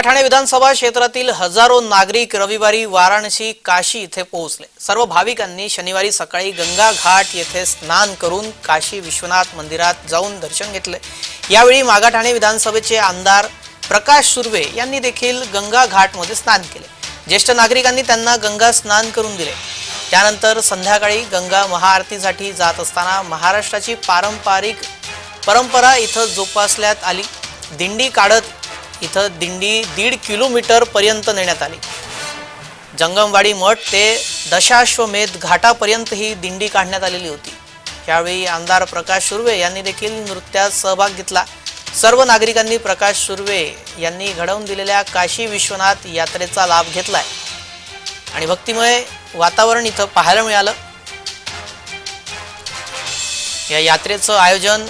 ठाणे विधानसभा क्षेत्रातील हजारो नागरिक रविवारी वाराणसी काशी इथे पोहोचले. सर्व भाविकांनी शनिवारी सकाळी गंगा घाट येथे स्नान करून काशी विश्वनाथ मंदिरात जाऊन दर्शन घेतले. यावेळी मागाठाणे विधानसभेचे आमदार प्रकाश सुर्वे यांनी देखील गंगा घाटमध्ये स्नान केले. ज्येष्ठ नागरिकांनी त्यांना गंगा स्नान करून दिले. त्यानंतर संध्याकाळी गंगा महाआरतीसाठी जात असताना महाराष्ट्राची पारंपरिक परंपरा इथं जोपासल्यात आली. दिंडी काढत इथं दिंडी दीड किलोमीटर पर्यंत नेण्यात आली. जंगमवाडी मठ ते दशाश्वमेध घाटापर्यंत ही दिंडी काढण्यात आलेली होती. यावेळी आमदार प्रकाश सुर्वे यांनी देखील नृत्यात सहभाग घेतला. सर्व नागरिकांनी प्रकाश सुर्वे यांनी घडवून दिलेल्या काशी विश्वनाथ यात्रेचा लाभ घेतलाय. आणि भक्तिमय वातावरण इथं पाहायला मिळालं. या यात्रेचं आयोजन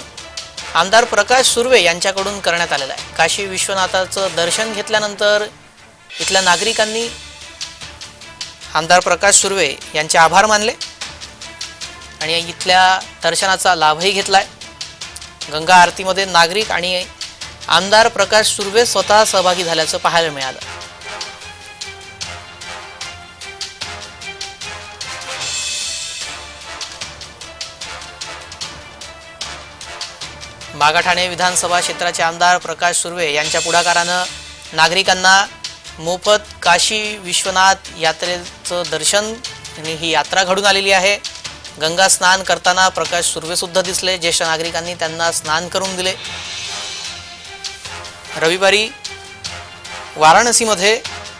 आमदार प्रकाश सुर्वे यांच्याकडून करण्यात आलेलं आहे. काशी विश्वनाथाचं दर्शन घेतल्यानंतर इथल्या नागरिकांनी आमदार प्रकाश सुर्वे यांचे आभार मानले आणि इथल्या दर्शनाचा लाभही घेतला आहे गंगा आरतीमध्ये नागरिक आणि आमदार प्रकाश सुर्वे स्वतः सहभागी झाल्याचं पाहायला मिळालं. मागाठाणे विधानसभा क्षेत्राचे आमदार प्रकाश सुर्वे यांच्या पुढाकारानं नागरिकांना मोफत काशी विश्वनाथ यात्रेचं दर्शन आणि ही यात्रा घडून आलेली आहे. गंगा स्नान करताना प्रकाश सुर्वेसुद्धा दिसले. ज्येष्ठ नागरिकांनी त्यांना स्नान करून दिले. रविवारी वाराणसीमध्ये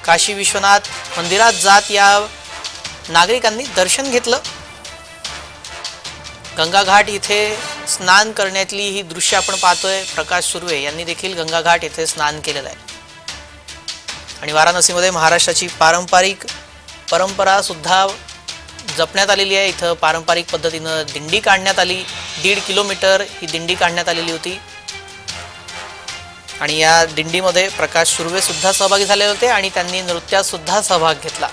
काशी विश्वनाथ मंदिरात जात या नागरिकांनी दर्शन घेतलं. गंगाघाट इथे स्नान करण्यातली ही दृश्य आपण पाहतोय. प्रकाश सुर्वे यांनी देखील गंगाघाट येथे स्नान केलेलं आहे. आणि वाराणसीमध्ये महाराष्ट्राची पारंपरिक परंपरा सुद्धा जपण्यात आलेली आहे. इथं पारंपरिक पद्धतीनं दिंडी काढण्यात आली. दीड किलोमीटर ही दिंडी काढण्यात आलेली होती. आणि या दिंडीमध्ये प्रकाश सुर्वे सुद्धा सहभागी झाले होते आणि त्यांनी नृत्यात सुद्धा सहभाग घेतला.